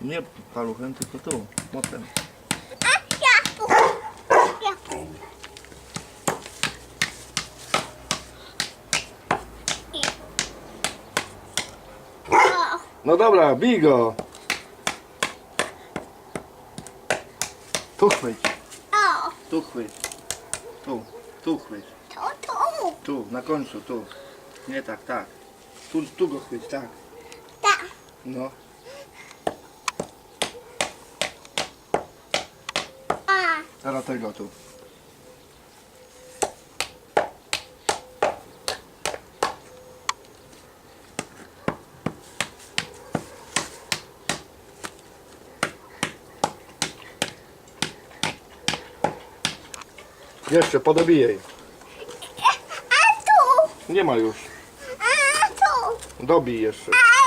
Nie paluchem, tylko tu. O, No dobra, bij go. Tu chwyć, o, tu chwyć. Tu, tu chwyć. to tu. Tu, na końcu, tu. Nie tak, tak. Tu, tu go chwyć, tak. Tak. No. A, Teraz tego tu. Jeszcze, podobijej. a tu. Nie ma już. A tu. Dobij jeszcze. A